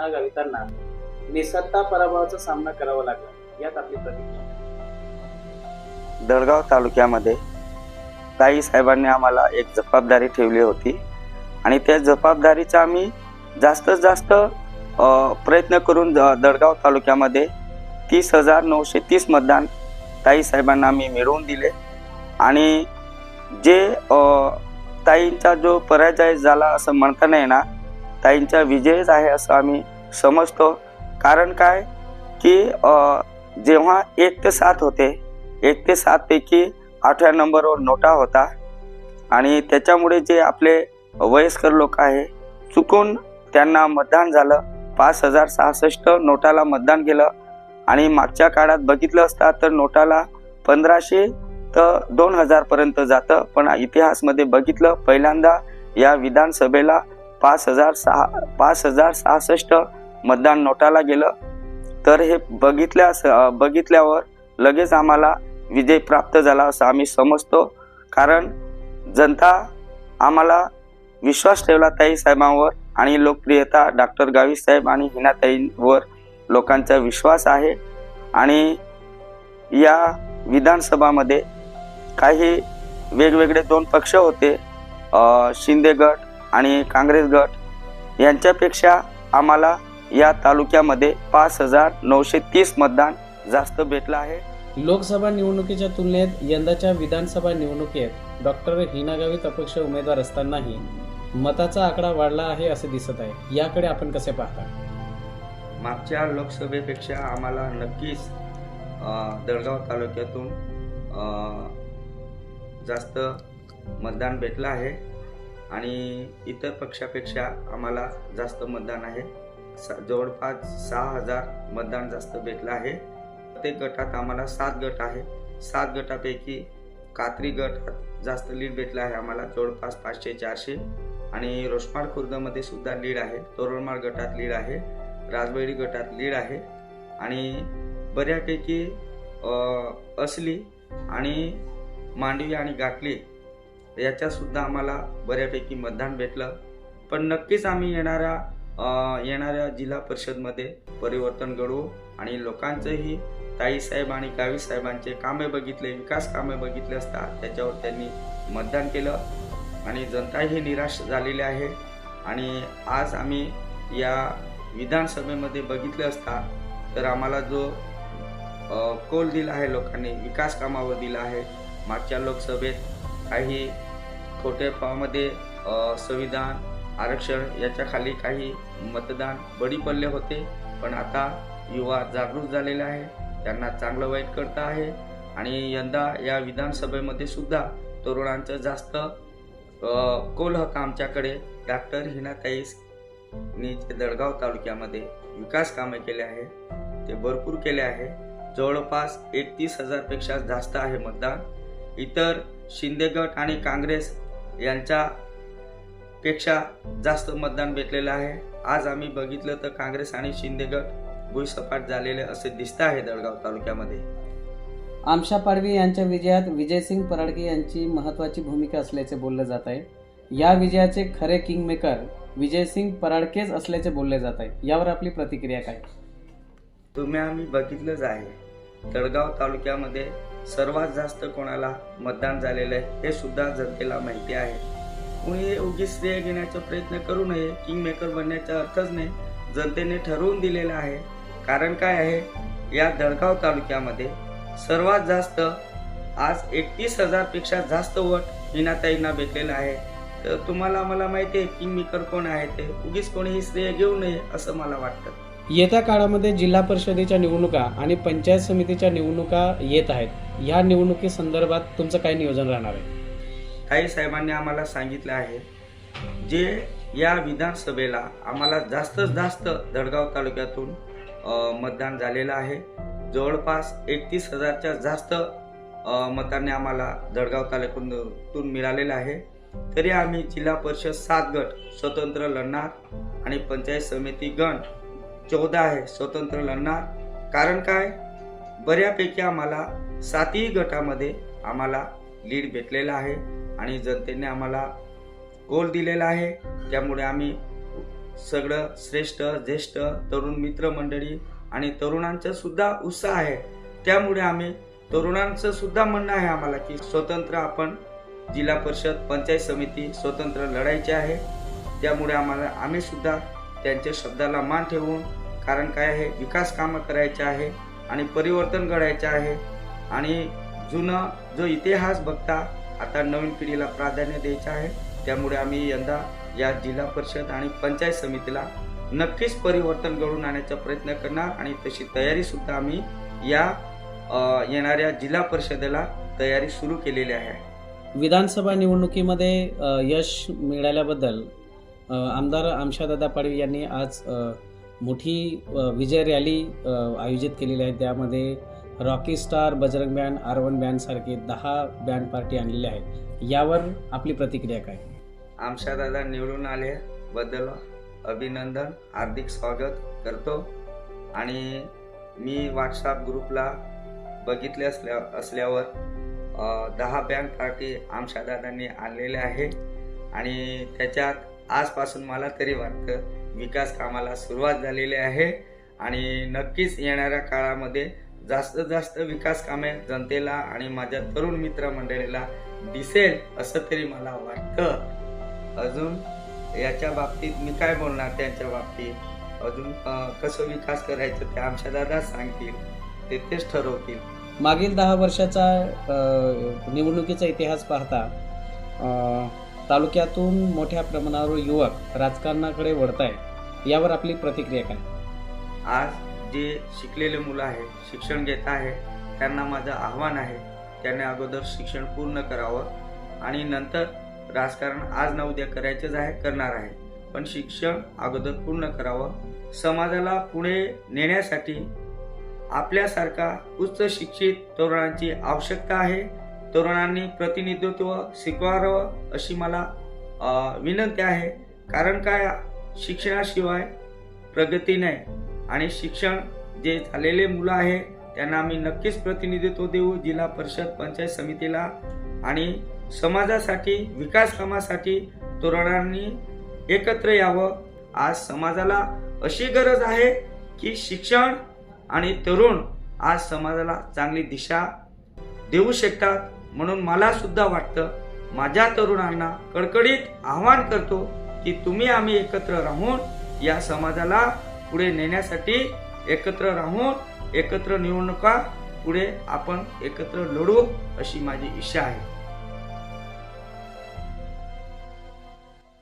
हिना गावितांना निसत्ता पराभवाचा सामना करावा लागला यात आपली प्रतिक्रिया. दळगाव तालुक्यामध्ये ताई साहेबांनी आम्हाला एक जबाबदारी ठेवली होती आणि त्या जबाबदारीचा आम्ही जास्तीत जास्त प्रयत्न करून दडगाव दळगाव तालुक्यामध्ये तीस हजार नऊशे तीस मतदान ताई साहेबांना आम्ही मिळवून दिले. आणि जे ताईंचा जो पराजय झाला असं म्हणता नाही ना ताईंचा विजयच आहे असं आम्ही समजतो. कारण काय? की जेव्हा एक ते सात होते एक ते सातपैकी आठव्या नंबरवर नोटा होता. आणि त्याच्यामुळे जे आपले वयस्कर लोक आहे चुकून त्यांना मतदान झालं. पाच हजार सहासष्ट नोटाला मतदान केलं. आणि मागच्या काळात बघितलं असता तर नोटाला पंधराशे तर दोन हजारपर्यंत जातं. पण इतिहासमध्ये बघितलं पहिल्यांदा या विधानसभेला पाच हजार सहा पाच हजार सहासष्ट मतदान नोटाला गेलं. तर हे बघितल्यास बघितल्यावर लगेच आम्हाला विजय प्राप्त झाला असं आम्ही समजतो. कारण जनता आम्हाला विश्वास ठेवला ताई साहेबांवर आणि लोकप्रियता डॉक्टर गावी साहेब आणि हिनाताईंवर लोकांचा विश्वास आहे. आणि या विधानसभामध्ये काही वेगवेगळे दोन पक्ष होते शिंदे गट आणि काँग्रेस गट. यांच्यापेक्षा आम्हाला या तालुक्यामध्ये पाच हजार नऊशे तीस मतदान जास्त भेटलं आहे. लोकसभा निवडणुकीच्या तुलनेत यंदाच्या विधानसभा निवडणुकीत डॉक्टर हिना गावित अपक्ष उमेदवार असतानाही मताचा आकडा वाढला आहे असे दिसत आहे. याकडे आपण कसे पाहता? मागच्या लोकसभेपेक्षा आम्हाला नक्कीच दळगाव तालुक्यातून जास्त मतदान भेटलं आहे आणि इतर पक्षापेक्षा आम्हाला जास्त मतदान आहे. जवळपास सहा हजार मतदान जास्त भेटलं आहे. प्रत्येक गटात आम्हाला सात गट आहे. सात गटापैकी कात्री गटात जास्त लीड भेटला आहे आम्हाला. जवळपास पाचशे चारशे. आणि रोषमाळ खुर्दमध्ये सुद्धा लीड आहे. तोरणमाळ गटात लीड आहे. राजबेडी गटात लीड आहे. आणि बऱ्यापैकी असली आणि मांडवी आणि गाठली याच्यासुद्धा आम्हाला बऱ्यापैकी मतदान भेटलं. पण नक्कीच आम्ही येणारा येणाऱ्या जिल्हा परिषदमध्ये परिवर्तन घडवू आणि लोकांचंही ताईसाहेब आणि गावी साहेबांचे कामे बघितले विकास कामे बघितले असता त्याच्यावर त्यांनी मतदान केलं आणि जनताही निराश झालेली आहे. आणि आज आम्ही या विधानसभेमध्ये बघितलं असता तर आम्हाला जो कौल दिला आहे लोकांनी विकास कामावर दिला आहे मागच्या लोकसभेत काही खोटेपामध्ये संविधान आरक्षण याच्या खाली काही मतदान बडी पडले होते पण आता युवा जागरूक झालेला आहे त्यांना चांगलं वाईट करता आहे आणि यंदा या विधानसभेमध्ये सुद्धा तरुणांचं जास्त कोल हक्क आमच्याकडे डॉक्टर हिनाताईसनी जे दळगाव तालुक्यामध्ये विकास कामे केले आहे ते भरपूर केले आहे. जवळपास एकतीस हजारपेक्षा जास्त आहे मतदान. इतर शिंदे गट आणि काँग्रेस यांच्या पेक्षा जास्त मतदान भेटलेलं आहे. आज आम्ही बघितलं तर काँग्रेस आणि शिंदे गट भुईसपाट झालेले असे दिसत आहे दळगाव तालुक्यामध्ये. आमशा पाडवी यांच्या विजयात विजयसिंग पराडके यांची महत्वाची भूमिका असल्याचे बोलले जात आहे. या विजयाचे खरे किंगमेकर विजयसिंग पराडकेच असल्याचे बोलले जात आहे. यावर आपली प्रतिक्रिया काय? तुम्ही आम्ही बघितलंच आहे. तळगाव तालुक्यामध्ये सर्वात जास्त कोणाला मतदान झालेलं आहे हे सुद्धा जनतेला माहिती आहे. कुणी उगीच श्रेय घेण्याचा प्रयत्न करू नये किंग मेकर बनण्याचा अर्थच नाही जनतेने ठरवून दिलेलं आहे. कारण काय आहे? या दळगाव तालुक्यामध्ये सर्वात जास्त आज एकतीस हजारपेक्षा जास्त वट हिनाताईंना भेटलेलं आहे. तर तुम्हाला मला माहिती आहे किंग मेकर कोण आहे ते? उगीच कोणीही श्रेय घेऊ नये असं मला वाटतं. येत्या काळामध्ये जिल्हा परिषदेच्या निवडणुका आणि पंचायत समितीच्या निवडणुका येत आहेत. या निवडणुकीसंदर्भात तुमचं काय नियोजन राहणार आहे? काही साहेबांनी आम्हाला सांगितलं आहे जे या विधानसभेला आम्हाला जास्तच जास्त दडगाव तालुक्यातून मतदान झालेलं आहे. जवळपास एकतीस हजारच्या जास्त मतांनी आम्हाला जळगाव तालुक्यातून मिळालेलं आहे. तरी आम्ही जिल्हा परिषद सात गट स्वतंत्र लढणार आणि पंचायत समिती गण चौदा आहे स्वतंत्र लढणार. कारण काय? बऱ्यापैकी आम्हाला सातही गटामध्ये आम्हाला लीड भेटलेला आहे. आणि जनतेने आम्हाला गोल दिलेला आहे त्यामुळे आम्ही सगळं श्रेष्ठ ज्येष्ठ तरुण मित्रमंडळी आणि तरुणांचा सुद्धा उत्साह आहे. त्यामुळे आम्ही तरुणांचं सुद्धा म्हणणं आहे आम्हाला की स्वतंत्र आपण जिल्हा परिषद पंचायत समिती स्वतंत्र लढायची आहे. त्यामुळे आम्हाला आम्ही सुद्धा त्यांच्या शब्दाला मान ठेवून कारण काय आहे विकास कामं करायचे आहे आणि परिवर्तन घडायचे आहे. आणि जुनं जो इतिहास बघता आता नवीन पिढीला प्राधान्य द्यायचं आहे. त्यामुळे आम्ही यंदा या जिल्हा परिषद आणि पंचायत समितीला नक्कीच परिवर्तन घडून आणण्याचा प्रयत्न करणार आणि तशी तयारी सुद्धा आम्ही या येणाऱ्या जिल्हा परिषदेला तयारी सुरू केलेली आहे. विधानसभा निवडणुकीमध्ये यश मिळाल्याबद्दल आमदार आमशादादा पाडवी यांनी आज मोठी विजय रॅली आयोजित केलेली आहे. त्यामध्ये Rocky star Bajrang band R one बँडसारखे दहा बँड पार्टी आणलेल्या आहेत. यावर आपली प्रतिक्रिया काय? आमच्या दादा निवडून आले. बद्दल अभिनंदन. हार्दिक स्वागत करतो. आणि मी व्हॉट्सअप ग्रुपला बघितले असल्या असल्यावर दहा बँड पार्टी आमच्या दादांनी आणलेल्या आहे. आणि त्याच्यात आजपासून मला तरी वाटतं विकास कामाला सुरुवात झालेली आहे. आणि नक्कीच येणाऱ्या काळामध्ये जास्तीत जास्त विकास कामे जनतेला आणि माझ्या तरुण मित्रमंडळीला दिसेल असं तरी मला वाटतं. अजून याच्या बाबतीत मी काय बोलणार त्यांच्या बाबतीत? अजून कसं विकास करायचं ते आमच्या दादा सांगतील ते तेच ठरवतील. मागील दहा वर्षाचा निवडणुकीचा इतिहास पाहता तालुक्यातून मोठ्या प्रमाणावर युवक राजकारणाकडे वळत आहे यावर आपली प्रतिक्रिया काय? आज जे शिकलेले मुलं आहे शिक्षण घेत आहे त्यांना माझं आव्हान आहे. त्यांनी अगोदर शिक्षण पूर्ण करावं आणि नंतर राजकारण आज ना उद्या करायचंच आहे करणार आहे. पण शिक्षण अगोदर पूर्ण करावं. समाजाला पुढे नेण्यासाठी आपल्यासारखा उच्च शिक्षित तरुणांची आवश्यकता आहे. तरुणांनी प्रतिनिधित्व स्वीकारावं अशी मला विनंती आहे. कारण काय? शिक्षणाशिवाय प्रगती नाही. आणि शिक्षण जे झालेले मुलं आहे त्यांना आम्ही नक्कीच प्रतिनिधित्व देऊ जिल्हा परिषद पंचायत समितीला. आणि समाजासाठी विकास कामासाठी तरुणांनी एकत्र यावं. आज समाजाला अशी गरज आहे की शिक्षण आणि तरुण आज समाजाला चांगली दिशा देऊ शकतात म्हणून मला सुद्धा वाटतं माझ्या तरुणांना कडकडीत आव्हान करतो की तुम्ही आम्ही एकत्र राहून या समाजाला पुढे नेण्यासाठी एकत्र राहून एकत्र निवडणुका पुढे आपण एकत्र लढू अशी माझी इच्छा आहे.